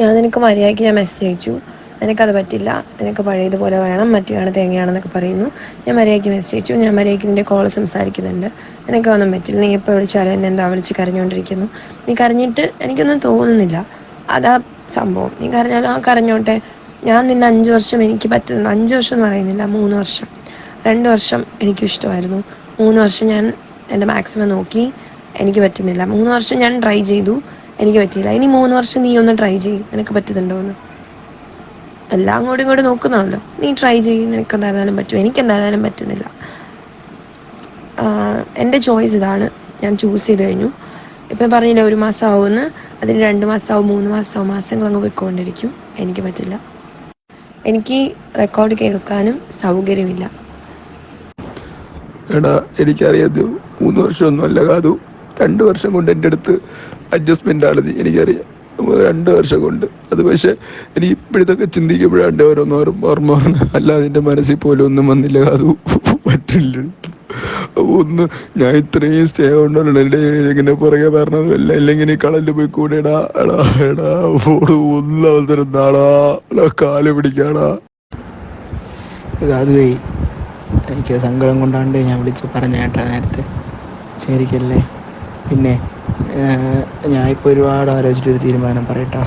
ഞാൻ നിനക്ക് മര്യാദയ്ക്ക് ഞാൻ മെസ്സേജ് അയച്ചു. നിനക്കത് പറ്റില്ല. നിനക്ക് പഴയതുപോലെ വേണം. മറ്റേയാണ് തേങ്ങയാണെന്നൊക്കെ പറയുന്നു. ഞാൻ മര്യാദയ്ക്ക് മെസ്സേജ് അയച്ചു. ഞാൻ മര്യാദയ്ക്ക് നിന്റെ കോൾ സംസാരിക്കുന്നുണ്ട്. നിനക്കൊന്നും പറ്റില്ല. നീ എപ്പോൾ വിളിച്ചാലും എന്നെ എന്താ വിളിച്ച് കരഞ്ഞുകൊണ്ടിരിക്കുന്നു നീ കരഞ്ഞിട്ട് എനിക്കൊന്നും തോന്നുന്നില്ല. അതാ സംഭവം. നീ കരഞ്ഞാലും ആ കരഞ്ഞോട്ടെ. ഞാൻ നിന്നെ അഞ്ച് വർഷം എനിക്ക് പറ്റുന്നു അഞ്ച് വർഷം എന്ന് പറയുന്നില്ല. മൂന്ന് വർഷം. രണ്ട് വർഷം എനിക്ക് ഇഷ്ടമായിരുന്നു. മൂന്ന് വർഷം ഞാൻ എന്റെ മാക്സിമം നോക്കി എനിക്ക് പറ്റുന്നില്ല. മൂന്ന് വർഷം ഞാൻ ട്രൈ ചെയ്തു. എനിക്ക് പറ്റിയില്ല. ഇനി മൂന്ന് വർഷം നീ ഒന്ന് ട്രൈ ചെയ്യും. നിനക്ക് പറ്റുന്നുണ്ടോ എന്ന് എല്ലാം അങ്ങോട്ടും ഇങ്ങോട്ടും നോക്കുന്നാണല്ലോ നീ ട്രൈ ചെയ്യും. നിനക്ക് എന്തായാലും പറ്റും. എനിക്ക് എന്തായാലും പറ്റുന്നില്ല. എന്റെ ചോയ്സ് ഇതാണ്. ഞാൻ ചൂസ് ചെയ്ത് കഴിഞ്ഞു. ഇപ്പം പറഞ്ഞില്ല ഒരു മാസം ആവുമെന്ന് അതിന് രണ്ട് മാസമാവും മൂന്ന് മാസമാവും മാസങ്ങൾ അങ്ങ് പോയിക്കൊണ്ടിരിക്കും. എനിക്ക് പറ്റില്ല. എനിക്ക് റെക്കോർഡ് കേൾക്കാനും സൗകര്യമില്ല. എടാ എനിക്കറിയാം മൂന്ന് വർഷമൊന്നും അല്ല കാതു. രണ്ട് വർഷം കൊണ്ട് എന്റെ അടുത്ത് അഡ്ജസ്റ്റ്മെന്റ് ആണെന്ന് എനിക്കറിയാം. രണ്ട് വർഷം കൊണ്ട് അത് പക്ഷേ എനിക്ക് ഇപ്പോഴത്തൊക്കെ ചിന്തിക്കുമ്പോഴാണ് എന്റെ ഓരോന്നോരും ഓർമ്മ വന്ന് അല്ലാതെ എന്റെ മനസ്സിൽ പോലും ഒന്നും വന്നില്ല. അത് പറ്റില്ല. ഒന്ന് ഞാൻ ഇത്രയും സ്നേഹം ഉണ്ടല്ലോ. എന്റെ ഇങ്ങനെ പുറകെ പറഞ്ഞതും അല്ല അല്ലെങ്കിൽ കളലിൽ പോയി കൂടെ എടാ എടാ എടാ ഫോണ് ഒന്ന് അവസരം കാൽ പിടിക്കാടാ. അതുവേ എനിക്ക് സങ്കടം കൊണ്ടാണ്ട് ഞാൻ വിളിച്ച് പറഞ്ഞ കേട്ടാ നേരത്തെ. ശരിക്കല്ലേ? പിന്നെ ഞാൻ ഇപ്പോൾ ഒരുപാട് ആലോചിച്ചിട്ടൊരു തീരുമാനം പറയട്ടാ.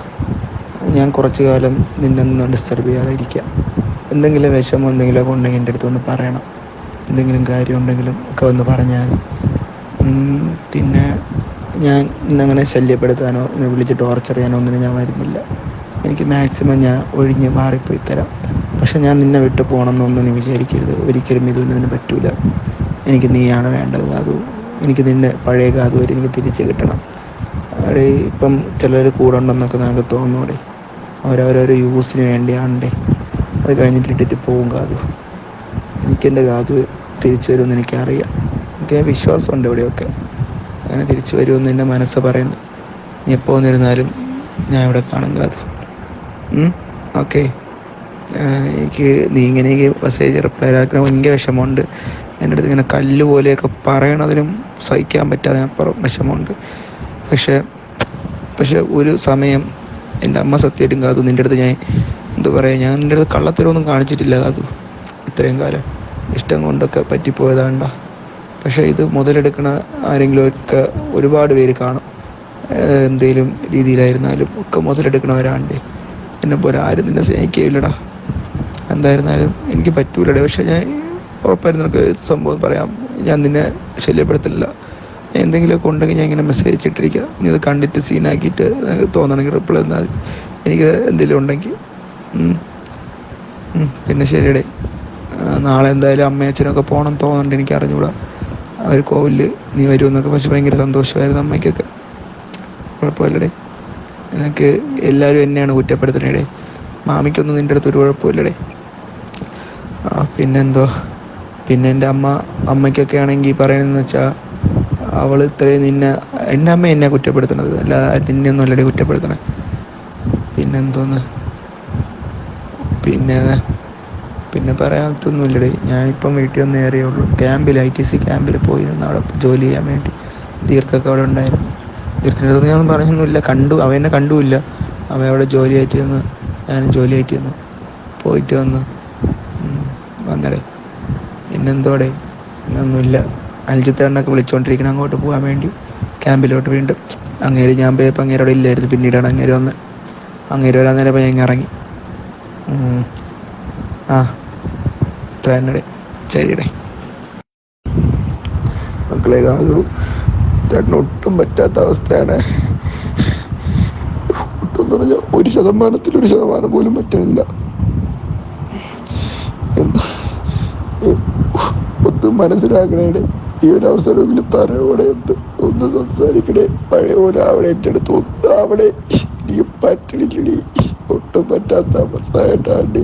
ഞാൻ കുറച്ച് കാലം നിന്നൊന്നും ഡിസ്റ്റർബ് ചെയ്യാതിരിക്കാം എന്തെങ്കിലും വിഷമം എന്തെങ്കിലുമൊക്കെ ഉണ്ടെങ്കിൽ എന്റെ അടുത്ത് ഒന്ന് പറയണം. എന്തെങ്കിലും കാര്യം ഉണ്ടെങ്കിലും ഒക്കെ ഒന്ന് പറഞ്ഞാൽ പിന്നെ ഞാൻ ഇന്നങ്ങനെ ശല്യപ്പെടുത്താനോ എന്നെ വിളിച്ച് ടോർച്ചർ ചെയ്യാനോ ഒന്നിനും ഞാൻ വരുന്നില്ല. എനിക്ക് മാക്സിമം ഞാൻ ഒഴിഞ്ഞ് മാറിപ്പോയി തരാം. പക്ഷെ ഞാൻ നിന്നെ വിട്ട് പോകണമെന്നൊന്നും നീ വിചാരിക്കരുത്. ഒരിക്കലും ഇതൊന്നും പറ്റൂല. എനിക്ക് നീയാണ് വേണ്ടത്. അതും എനിക്ക് നിന്നെ പഴയ കാതു വരെ എനിക്ക് തിരിച്ച് കിട്ടണം. അവിടെ ഇപ്പം ചിലർ കൂടെ ഉണ്ടെന്നൊക്കെ നമുക്ക് തോന്നൂടെ? അവരവരോരോ യൂസിന് വേണ്ടിയാണ്ടേ അത് കഴിഞ്ഞിട്ട് ഇട്ടിട്ട് പോകും കാതു. എനിക്കെന്റെ കാതു തിരിച്ചു വരുമെന്ന് എനിക്കറിയാം. എനിക്ക് വിശ്വാസമുണ്ട് ഇവിടെയൊക്കെ. അങ്ങനെ തിരിച്ചു വരുമെന്ന് എന്റെ മനസ്സ് പറയുന്നു. നീ എപ്പോൾ വന്നിരുന്നാലും ഞാൻ ഇവിടെ കാണും കാതു. ഓക്കെ. എനിക്ക് നീ ഇങ്ങനെയൊക്കെ മെസ്സേജ് റിപ്ലൈ ആക്കാൻ ഭയങ്കര വിഷമമുണ്ട്. എന്റെ അടുത്ത് ഇങ്ങനെ കല്ല് പോലെയൊക്കെ പറയണതിനും സഹിക്കാൻ പറ്റാതിനപ്പുറം വിഷമമുണ്ട്. പക്ഷേ പക്ഷെ ഒരു സമയം എന്റെ അമ്മ സത്യമായിട്ടും കാതു നിന്റെ അടുത്ത് ഞാൻ എന്താ പറയുക ഞാൻ നിന്റെ അടുത്ത് കള്ളത്തരമൊന്നും കാണിച്ചിട്ടില്ല കാതു ഇത്രയും കാലം ഇഷ്ടം കൊണ്ടൊക്കെ പറ്റിപ്പോയതാണ്ട പക്ഷേ ഇത് മുതലെടുക്കണ ആരെങ്കിലുമൊക്കെ ഒരുപാട് പേര് കാണും. എന്തേലും രീതിയിലായിരുന്നാലും ഒക്കെ മുതലെടുക്കണവരാണ്ടേ. എന്നെ പോലെ ആരും നിന്നെ സ്നേഹിക്കുകയില്ലടാ. എന്തായിരുന്നാലും എനിക്ക് പറ്റൂലടേ. പക്ഷെ ഞാൻ ഉറപ്പായിരുന്നു നിനക്ക് സംഭവം പറയാം. ഞാൻ നിന്നെ ശല്യപ്പെടുത്തില്ല. എന്തെങ്കിലുമൊക്കെ ഉണ്ടെങ്കിൽ ഞാൻ ഇങ്ങനെ മെസ്സേജ് ഇട്ടിരിക്കുക നീ ഇത് കണ്ടിട്ട് സീനാക്കിയിട്ട് തോന്നണമെങ്കിൽ റിപ്ലൈ തന്നാൽ മതി. എനിക്ക് എന്തെങ്കിലും ഉണ്ടെങ്കിൽ പിന്നെ ശരിയടേ. നാളെ എന്തായാലും അമ്മയും അച്ഛനൊക്കെ പോകണം തോന്നുന്നുണ്ട് എനിക്ക് അറിഞ്ഞുകൂടാ. അവർ കോവിൽ നീ വരുമെന്നൊക്കെ പക്ഷെ ഭയങ്കര സന്തോഷമായിരുന്നു അമ്മയ്ക്കൊക്കെ. കുഴപ്പമില്ലടേ. നിനക്ക് എല്ലാവരും എന്നെയാണ് കുറ്റപ്പെടുത്തണേടേ മാമിക്കൊന്നും നിന്റെ അടുത്ത് ഒരു കുഴപ്പമില്ലടേ. ആ പിന്നെന്തോ? പിന്നെ എന്റെ അമ്മ അമ്മയ്ക്കൊക്കെ ആണെങ്കിൽ പറയുന്നതെന്ന് വെച്ചാൽ അവൾ ഇത്രയും നിന്നെ എന്റെ അമ്മ എന്നെ കുറ്റപ്പെടുത്തണത് അല്ല നിന്നെ ഒന്നും അല്ലടി കുറ്റപ്പെടുത്തണേ പിന്നെന്തോന്ന് പിന്നെ പിന്നെ പറയാൻ ഞാൻ ഇപ്പം വീട്ടിൽ ഏറിയേ ഉള്ളൂ. ക്യാമ്പിൽ ഐ ടി സി ക്യാമ്പിൽ പോയി നിന്ന് അവിടെ ജോലി ചെയ്യാൻ വേണ്ടി ദീർഘക്കെ അവിടെ ഉണ്ടായിരുന്നു. ദീർഘന്റെ അടുത്ത് ഞാൻ പറഞ്ഞൊന്നുമില്ല കണ്ടു അവനെ എന്നെ കണ്ടുമില്ല. അവൻ അവിടെ ജോലി ആയിട്ട് നിന്ന് ഞാനും ജോലിയായിട്ട് നിന്ന് പോയിട്ട് വന്ന് വന്നടേ. പിന്നെന്തോടെ? പിന്നൊന്നുമില്ല അൽജിത്തേണ്ണൊക്കെ വിളിച്ചുകൊണ്ടിരിക്കണം അങ്ങോട്ട് പോകാൻ വേണ്ടി ക്യാമ്പിലോട്ട് വീണ്ടും. അങ്ങേര് ഞാൻ പോയപ്പോൾ അവിടെ ഇല്ലായിരുന്നു. പിന്നീടാണ് അങ്ങേര് വന്ന് അങ്ങേര് വരാൻ നേരം ഞാൻ ഇറങ്ങി. ആ ഇത്ര തന്നെ ശരിയുടെ. മക്കളെ കാതു ഒട്ടും പറ്റാത്ത അവസ്ഥയാണ്. ഒട്ടും പറഞ്ഞാൽ ഒരു ശതമാനത്തിൽ ഒരു ശതമാനം പോലും പറ്റണില്ല. ഒത്തും മനസ്സിലാക്കണേടെ ഈ ഒരു അവസരമെങ്കിലും തരയോടെ എന്ത് ഒന്ന് സംസാരിക്കണേ. പഴയ പോലെ അവിടെ അടുത്ത് ഒന്ന് അവിടെ നീ പറ്റണില്ലടി. ഒട്ടും പറ്റാത്ത അവസ്ഥയായിട്ടാണ്.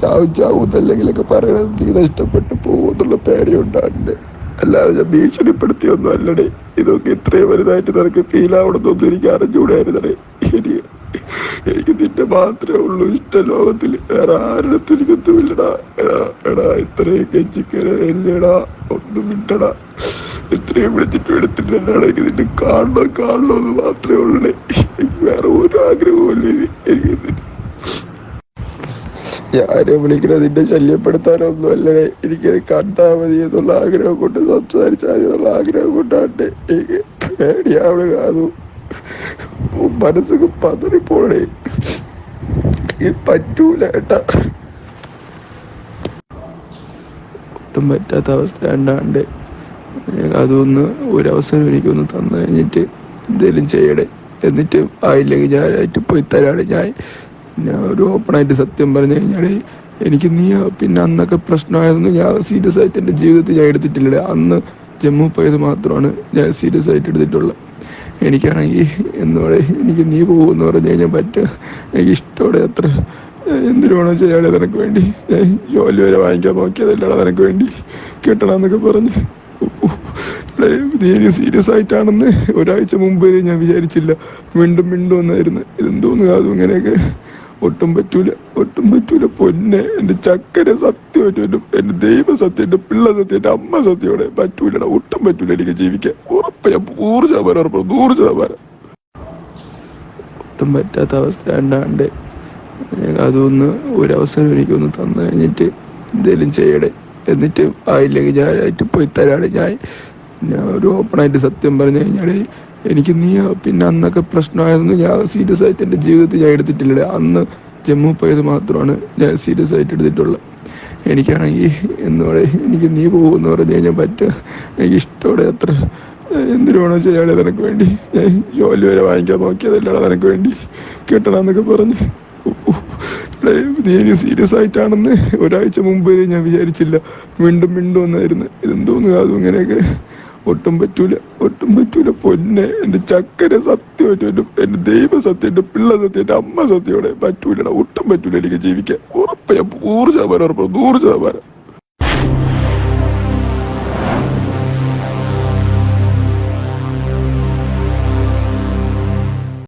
ചാവും ചാവും എന്നല്ലെങ്കിലൊക്കെ പറയണത് നീ നഷ്ടപ്പെട്ടു പോകുമെന്നുള്ള പേടിയുണ്ടാണ്ട് അല്ലാതെ ഞാൻ ഭീഷണിപ്പെടുത്തിയൊന്നും അല്ലടേ ഇതൊക്കെ ഇത്രയും വലുതായിട്ട് നിനക്ക് ഫീൽ ആവണമെന്നൊന്നും എനിക്ക് അറിഞ്ഞുകൂടായിരുന്നടേ. ഇനി എനിക്ക് നിന്നെ മാത്രമേ ഉള്ളൂ. ഇഷ്ട ലോകത്തിൽ വേറെ ആരുടെ എനിക്കൊന്നുമില്ലടാ എടാ എടാ ഇത്രയും കെഞ്ചിക്കരടാ ഒന്നും വിട്ടടാ ഇത്രയും വിളിച്ചിട്ട് എനിക്ക് നിന്നെ കാണണം കാണണം എന്ന് മാത്രമേ ഉള്ളൂ എനിക്ക് വേറെ ഒരു ആഗ്രഹവും എനിക്ക് ഞാനെ വിളിക്കണത് നിന്നെ ശല്യപ്പെടുത്താനൊന്നും അല്ലടേ എനിക്കത് കണ്ടാ മതി എന്നുള്ള ആഗ്രഹം കൊണ്ട് സംസാരിച്ചാൽ മതി എന്നുള്ള ആഗ്രഹം കൊണ്ടാണ് എനിക്ക് പേടിയാവണ കാതു മനസ്സൊക്കെ പതറിപ്പോണേ പറ്റൂല ഒട്ടും പറ്റാത്ത അവസ്ഥ ഉണ്ടാണ്ട് അതൊന്ന് ഒരവസരം എനിക്കൊന്ന് തന്നു കഴിഞ്ഞിട്ട് എന്തേലും ചെയ്യണേ. എന്നിട്ട് ആയില്ലെങ്കിൽ ഞാൻ ആയിട്ട് പോയി തരാണ്. ഞാൻ ഞാൻ ഒരു ഓപ്പണായിട്ട് സത്യം പറഞ്ഞു കഴിഞ്ഞാൽ എനിക്ക് നീ പിന്നെ അന്നൊക്കെ പ്രശ്നമായതൊന്നും ഞാൻ സീരിയസ് ആയിട്ട് എന്റെ ജീവിതത്തിൽ ഞാൻ എടുത്തിട്ടില്ല അന്ന് ജമ്മു പോയത് മാത്രമാണ് ഞാൻ സീരിയസ് ആയിട്ട് എടുത്തിട്ടുള്ളത്. എനിക്കാണെങ്കിൽ എന്നോട് എനിക്ക് നീ പോകുമെന്ന് പറഞ്ഞു കഴിഞ്ഞാൽ പറ്റുക. എനിക്ക് ഇഷ്ടത്തോടെ അത്ര. എന്തിനു വേണോ ചെയ്യാതെ നിനക്ക് വേണ്ടി. ജോലി വരെ വാങ്ങിക്കാൻ നോക്കിയതല്ലടാ നിനക്ക് വേണ്ടി. കിട്ടണമെന്നൊക്കെ പറഞ്ഞ്. നീ ഇനി സീരിയസ് ആയിട്ടാണെന്ന് ഒരാഴ്ച മുമ്പ് ഞാൻ വിചാരിച്ചില്ല. വീണ്ടും വീണ്ടും ഒന്നായിരുന്നു ഇതെന്തോന്ന് കാതും ഇങ്ങനെയൊക്കെ. ഒട്ടും പറ്റൂല ഒട്ടും പറ്റൂല പൊന്നെ. എന്റെ ചക്കര സത്യം എന്റെ ദൈവ സത്യം എന്റെ പിള്ള സത്യം എന്റെ അമ്മ സത്യോടെ പറ്റൂലടാ. ഒട്ടും പറ്റൂല എനിക്ക് ജീവിക്കാൻ. ഉറപ്പ് ഞാൻ നൂറ് ശതമാനം ഉറപ്പ്. നൂറ് ശതമാനം. ഒട്ടും പറ്റാത്ത അവസ്ഥ ഉണ്ടാണ്ട് അതൊന്ന് ഒരവസരം എനിക്കൊന്ന് തന്നു കഴിഞ്ഞിട്ട് എന്തേലും ചെയ്യണേ എന്നിട്ട് ആയില്ലെങ്കിൽ ഞാനായിട്ട് പോയി തരാണ്. ഞാൻ ഞാൻ ഒരു ഓപ്പണായിട്ട് സത്യം പറഞ്ഞു കഴിഞ്ഞാൽ എനിക്ക് നീ പിന്നെ അന്നൊക്കെ പ്രശ്നമായിരുന്നു ഞാൻ സീരിയസ് ആയിട്ട് എന്റെ ജീവിതത്തിൽ ഞാൻ എടുത്തിട്ടില്ല അന്ന് ജമ്മു പോയത് മാത്രമാണ് ഞാൻ സീരിയസ് ആയിട്ട് എടുത്തിട്ടുള്ളത്. എനിക്കാണെങ്കിൽ എന്ന് പറയും എനിക്ക് നീ പോകുമെന്ന് പറഞ്ഞു കഴിഞ്ഞാൽ പറ്റുക എനിക്ക് ഇഷ്ടമോടെ അത്ര എന്തിനു വേണോ ചെയ്യാതെ നിനക്ക് വേണ്ടി. ഞാൻ ജോലി വരെ വാങ്ങിക്കാൻ നോക്കിയതല്ലാതെ നിനക്ക് വേണ്ടി. കിട്ടണമെന്നൊക്കെ പറഞ്ഞ്. നീ സീരിയസ് ആയിട്ടാണെന്ന് ഒരാഴ്ച മുമ്പ് ഞാൻ വിചാരിച്ചില്ല. വീണ്ടും വീണ്ടും ഒന്നായിരുന്നു ഇതെന്തോന്നു കാതും ഇങ്ങനെയൊക്കെ. ഒട്ടും പറ്റൂല ഒട്ടും പറ്റൂല പൊന്നെ. എന്റെ ചക്കര സത്യം എന്റെ എന്റെ ദൈവ സത്യം എന്റെ പിള്ള സത്യം എന്റെ അമ്മ സത്യോടെ പറ്റൂലടാ. ഒട്ടും പറ്റൂല എനിക്ക് ജീവിക്കാൻ. ഉറപ്പ് ഞാൻ നൂറ് ശതമാനം ഉറപ്പ് നൂറ് ശതമാനം.